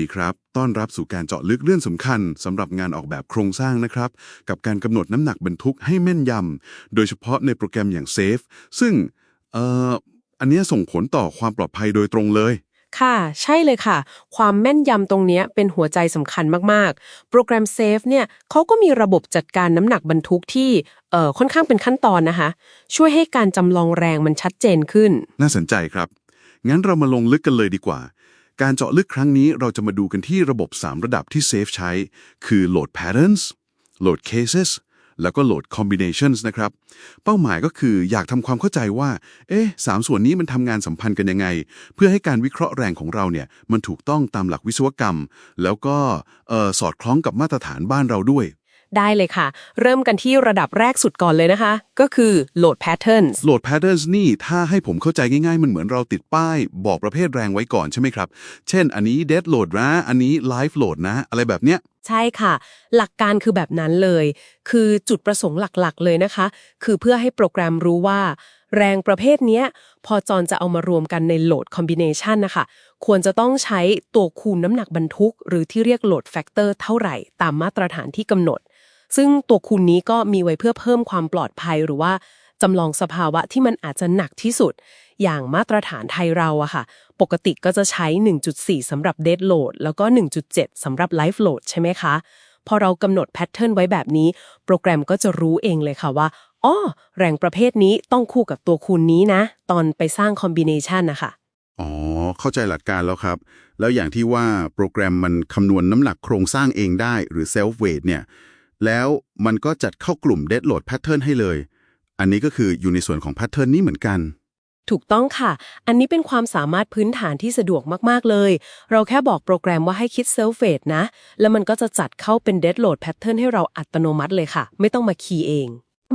ดีครับต้อนรับสู่การเจาะลึกเรื่องสำคัญสำหรับงานออกแบบโครงสร้างนะครับ กับการกำหนดน้ำหนักบรรทุกให้แม่นยำโดยเฉพาะในโปรแกรมอย่าง Safe ซึ่งเอ่ออันเนี้ยส่งผลต่อความปลอดภัยโดยตรงเลย ค่ะ ใช่เลยค่ะ ความแม่นยำตรงเนี้ยเป็นหัวใจสำคัญมากๆ โปรแกรม Safe เนี่ยเขาก็มีระบบจัดการน้ำหนักบรรทุกที่เอ่อค่อนข้างเป็นขั้นตอนนะคะ ช่วยให้การจำลองแรงมันชัดเจนขึ้น น่าสนใจครับงั้นเรามาลงลึกกันเลยดีกว่า การเจาะลึกครั้งนี้เราจะมาดูกันที่ระบบ 3 ระดับที่ Safe ใช้ คือ Load Patterns Load Cases แล้วก็ Load Combinations นะครับ เป้าหมายก็คืออยากทำความเข้าใจว่า เอ๊ะสามส่วนนี้มันทำงานสัมพันธ์กันยังไง เพื่อให้การวิเคราะห์แรงของเราเนี่ยมันถูกต้องตามหลักวิศวกรรม แล้วก็สอดคล้องกับมาตรฐานบ้านเราด้วย ได้เลยค่ะ เริ่มกันที่ระดับแรกสุดก่อนเลยนะคะ ก็คือ load patterns Load Patterns นี่ถ้าให้ผมเข้าใจง่ายๆ มันเหมือนเราติดป้าย บอกประเภทแรงไว้ก่อนใช่ไหมครับ เช่น อันนี้ Dead Load นะ อันนี้ Live Load นะ อะไรแบบเนี้ย ใช่ค่ะ หลักการคือแบบนั้นเลย คือจุดประสงค์หลักๆ เลยนะคะ คือเพื่อให้โปรแกรมรู้ว่า แรงประเภทเนี้ย พอจอนจะเอามารวมกันใน load combination นะคะ ควรจะต้องใช้ตัวคูณน้ำหนักบรรทุก หรือที่เรียก load factor เท่าไหร่ ตามมาตรฐานที่กำหนด ซึ่งตัวคูณนี้ก็มีไว้เพื่อเพิ่มความปลอดภัยหรือว่าจำลองสภาวะที่มันอาจจะหนักที่สุด อย่างมาตรฐานไทยเราอะค่ะ ปกติก็จะใช้ 1.4สำหรับ dead load แล้วก็ 1.7สำหรับ live load ใช่ไหมคะ พอเรากำหนดแพทเทิร์นไว้แบบนี้ โปรแกรมก็จะรู้เองเลยค่ะว่าอ้อแรงประเภทนี้ต้องคู่กับตัวคูณนี้นะ ตอนไปสร้างคอมบิเนชันนะคะอ๋อ เข้าใจหลักการแล้วครับ แล้วอย่างที่ว่าโปรแกรมมันคำนวณน้ำหนักโครงสร้างเองได้หรือ self weight เนี่ย แล้วมันก็จัดเข้ากลุ่ม dead load pattern ให้เลย อันนี้ก็คืออยู่ในส่วนของ pattern นี้เหมือนกัน ถูกต้องค่ะ อันนี้เป็นความสามารถพื้นฐานที่สะดวกมากๆเลย เราแค่บอกโปรแกรมว่าให้คิด self weight นะ แล้วมันก็จะจัดเข้าเป็น dead load pattern ให้เราอัตโนมัติเลยค่ะ ไม่ต้องมาคีย์เอง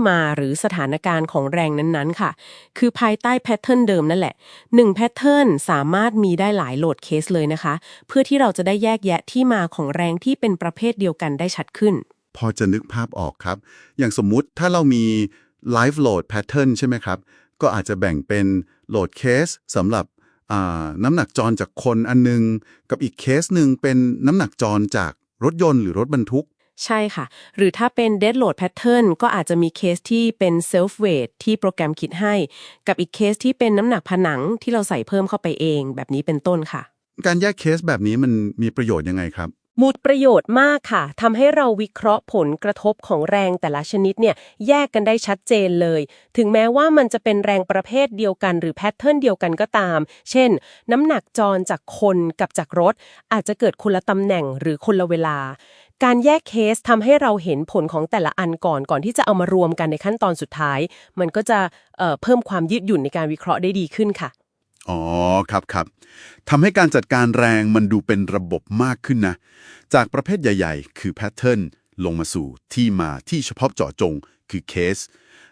มาหรือสถานการณ์ของแรงนั้นๆ ค่ะ คือภายใต้แพทเทิร์นเดิมนั่นแหละ1แพทเทิร์นสามารถมีได้หลายโหลดเคสเลยนะคะ เพื่อที่เราจะได้แยกแยะที่มาของแรงที่เป็นประเภทเดียวกันได้ชัดขึ้น พอจะนึกภาพออกครับ อย่างสมมุติถ้าเรามี live load pattern ใช่ไหมครับ ก็อาจจะแบ่งเป็น load case สำหรับอ่าน้ำหนักจรจากคนอันนึง กับอีกเคสหนึ่งเป็นน้ำหนักจรจากรถยนต์หรือรถบรรทุก ใช่ค่ะ หรือถ้าเป็น dead load pattern ก็อาจจะมีเคสที่เป็น self weight ที่โปรแกรมคิดให้ กับอีกเคสที่เป็นน้ำหนักผนังที่เราใส่เพิ่มเข้าไปเอง แบบนี้เป็นต้นค่ะ การแยกเคสแบบนี้มันมีประโยชน์ยังไงครับ มูดประโยชน์มากค่ะทำให้เราวิเคราะห์ผลกระทบของแรงแต่ละชนิดเนี่ยแยกกันได้ชัดเจนเลย ถึงแม้ว่ามันจะเป็นแรงประเภทเดียวกัน หรือแพทเทิร์นเดียวกันก็ตาม เช่น น้ำหนักจรจากคนกับจากรถ อาจจะเกิดคนละตำแหน่งหรือคนละเวลา การแยกเคสทำให้เราเห็นผลของแต่ละอันก่อนก่อนที่จะเอามารวมกันในขั้นตอนสุดท้าย มันก็จะเเพิ่มความยืดหยุ่นในการวิเคราะห์ได้ดีขึ้นค่ะ อ๋อครับครับทำให้การจัดการแรงมันดูเป็นระบบมากขึ้นนะ จากประเภทใหญ่ ๆ คือแพทเทิร์นลงมาสู่ที่มาที่เฉพาะเจาะจงคือเคส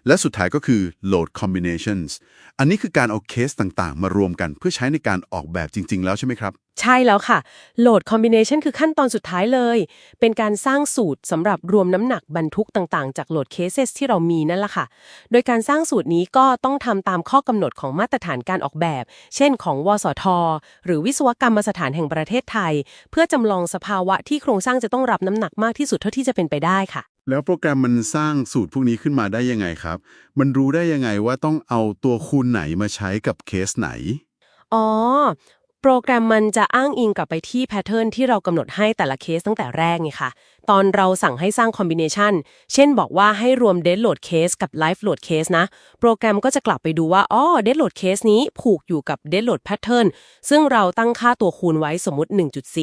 และสุดท้ายก็คือ load combinations อันนี้คือการเอาเคสต่างๆ มารวมกันเพื่อใช้ในการออกแบบจริง ๆ แล้วใช่ไหมครับ ใช่แล้วค่ะ load combination คือขั้นตอนสุดท้ายเลย เป็นการสร้างสูตรสำหรับรวมน้ำหนักบรรทุกต่างๆ จาก load cases ที่เรามีนั่นแหละค่ะ โดยการสร้างสูตรนี้ก็ต้องทำตามข้อกำหนดของมาตรฐานการออกแบบ เช่นของวสท หรือวิศวกรรมสถานแห่งประเทศไทย เพื่อจำลองสภาวะที่โครงสร้างจะต้องรับน้ำหนักมากที่สุดเท่าที่จะเป็นไปได้ค่ะ แล้วโปรแกรมมันสร้างสูตรพวกนี้ขึ้นมาได้ยังไงครับ มันรู้ได้ยังไงว่าต้องเอาตัวคูณไหนมาใช้กับเคสไหน อ๋อ โปรแกรมมันจะอ้างอิงกลับไปที่แพทเทิร์นที่เรากำหนดให้แต่ละเคสตั้งแต่แรกไงค่ะตอนเราสั่งให้สร้างคอมบิเนชันเช่นบอกว่าให้รวม dead load case กับ live load case นะ โปรแกรมก็จะกลับไปดูว่า อ๋อ dead load case นี้ผูกอยู่กับ dead load pattern ซึ่งเราตั้งค่าตัวคูณไว้สมมติ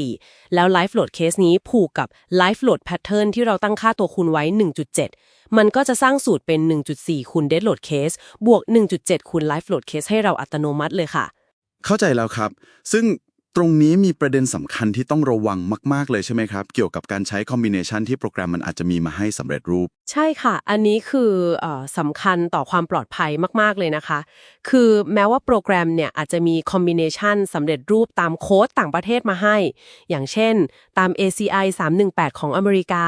1.4 แล้ว live load case นี้ผูกกับ live load pattern ที่เราตั้งค่าตัวคูณไว้ 1.7 มันก็จะสร้างสูตรเป็น 1.4คูณ dead load case บวก 1.7คูณ live load case ให้เราอัตโนมัติเลยค่ะ เข้าใจแล้วครับ ซึ่งตรงนี้มีประเด็นสำคัญที่ต้องระวังมาก ๆ เลยใช่ไหมครับ เกี่ยวกับการใช้คอมบิเนชันที่โปรแกรมมันอาจจะมีมาให้สำเร็จรูป ใช่ค่ะ อันนี้คือออสำคัญต่อความปลอดภัยมาก ๆ เลยนะคะ คือแม้ว่าโปรแกรมเนี่ยอาจจะมีคอมบิเนชันสำเร็จรูปตามโค้ดต่างประเทศมาให้ อย่างเช่น ตาม ACI 318 ของอเมริกา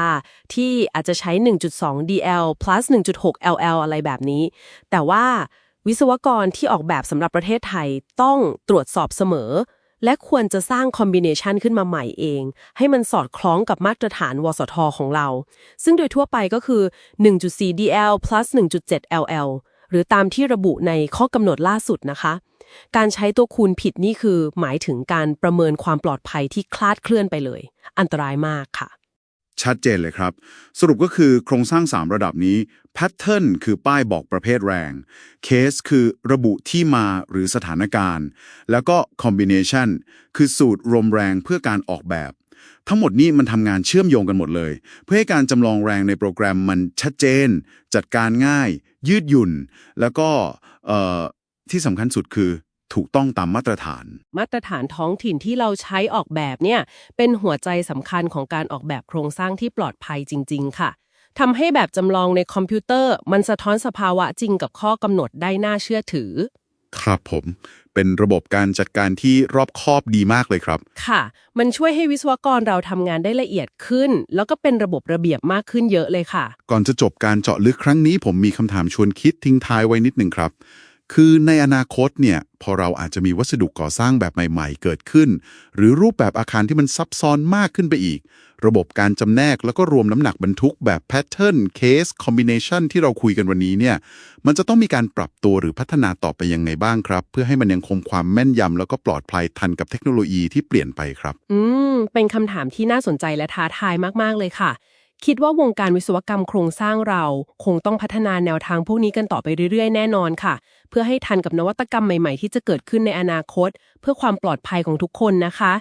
ที่อาจจะใช้ 1.2 DL plus 1.6 LL อะไรแบบนี้ แต่ว่า วิศวกรที่ออกแบบสำหรับประเทศไทยต้องตรวจสอบเสมอ และควรจะสร้างคอมบิเนชันขึ้นมาใหม่เอง ให้มันสอดคล้องกับมาตรฐานวสทของเรา ซึ่งโดยทั่วไปก็คือ 1.4 DL plus 1.7 LL หรือตามที่ระบุในข้อกำหนดล่าสุดนะคะ การใช้ตัวคูณผิดนี่คือหมายถึงการประเมินความปลอดภัยที่คลาดเคลื่อนไปเลย อันตรายมากค่ะ ชัดเจนเลยครับ สรุปก็คือโครงสร้าง 3 ระดับนี้แพทเทิร์นคือป้ายบอกประเภทแรงเคสคือระบุที่มาหรือสถานการณ์ แล้วก็คอมบิเนชันคือสูตรรวมแรงเพื่อการออกแบบ ทั้งหมดนี้มันทำงานเชื่อมโยงกันหมดเลย เพื่อให้การจำลองแรงในโปรแกรมมันชัดเจน จัดการง่าย ยืดหยุ่น แล้วก็ที่สำคัญสุดคือ ถูกต้องตามมาตรฐาน มาตรฐานท้องถิ่นที่เราใช้ออกแบบเนี่ยเป็นหัวใจสำคัญของการออกแบบโครงสร้างที่ปลอดภัยจริง ๆ ค่ะทำให้แบบจำลองในคอมพิวเตอร์ มันสะท้อนสภาวะจริงกับข้อกำหนดได้น่าเชื่อถือ ครับผม เป็นระบบการจัดการที่รอบคอบดีมากเลยครับ ค่ะ มันช่วยให้วิศวกรเราทำงานได้ละเอียดขึ้น แล้วก็เป็นระบบระเบียบมากขึ้นเยอะเลยค่ะ ก่อนจะจบการเจาะลึกครั้งนี้ ผมมีคำถามชวนคิดทิ้งท้ายไว้นิดหนึ่งครับ คือในอนาคตเนี่ยพอเราอาจจะมีวัสดุก่อสร้างแบบใหม่ๆ เกิดขึ้น หรือรูปแบบอาคารที่มันซับซ้อนมากขึ้นไปอีก ระบบการจำแนกแล้วก็รวมน้ำหนักบรรทุกแบบ Pattern Case Combination ที่เราคุยกันวันนี้เนี่ยมันจะต้องมีการปรับตัวหรือพัฒนาต่อไปยังไงบ้างครับ เพื่อให้มันยังคงความแม่นยำแล้วก็ปลอดภัยทันกับเทคโนโลยีที่เปลี่ยนไปครับ อืมเป็นคำถามที่น่าสนใจและท้าทายมากๆเลยค่ะ คิดว่าวงการวิศวกรรมโครงสร้างเรา คงต้องพัฒนาแนวทางพวกนี้กันต่อไปเรื่อยๆ แน่นอนค่ะ เพื่อให้ทันกับนวัตกรรมใหม่ๆ ที่จะเกิดขึ้นในอนาคต เพื่อความปลอดภัยของทุกคนนะคะ